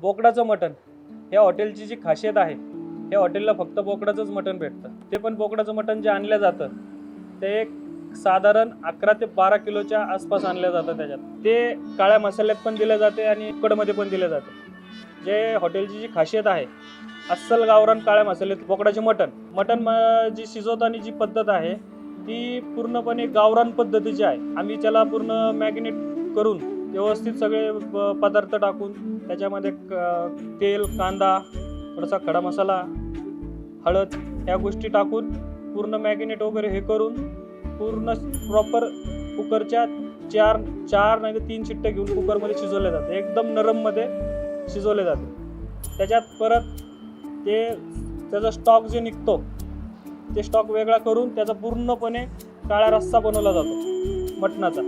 बोकडाचं मटण. या हॉटेलची जी खासियत आहे या हॉटेलला फक्त बोकडाचंच मटण भेटतं. ते पण बोकडाचं मटण जे आणलं जातं ते एक साधारण अकरा ते बारा किलोच्या आसपास आणलं जातं त्याच्यात. ते काळ्या मसाल्यात पण दिलं जाते आणि उकडमध्ये पण दिलं जाते. जे हॉटेलची जी खासियत आहे अस्सल गावरान काळ्या मसाल्यात बोकडाचे मटण. मटण म- जी शिजवताना जी पद्धत आहे ती पूर्णपणे गावरान पद्धतीची आहे. आम्ही त्याला पूर्ण मॅग्नेट करून व्यवस्थित सगळे प- पदार्थ टाकून त्याच्यामध्ये क- तेल कांदा थोडासा खडा मसाला हळद ह्या गोष्टी टाकून पूर्ण मॅगिनेट वगैरे हे करून पूर्ण प्रॉपर कुकरच्या चार चार नाही तर तीन शिट्ट्या घेऊन कुकरमध्ये शिजवले जाते एकदम नरममध्ये शिजवले जाते त्याच्यात परत ते त्याचा स्टॉक जे निघतो ते स्टॉक वेगळा करून त्याचा पूर्णपणे काळा रस्सा बनवला जातो मटणाचा.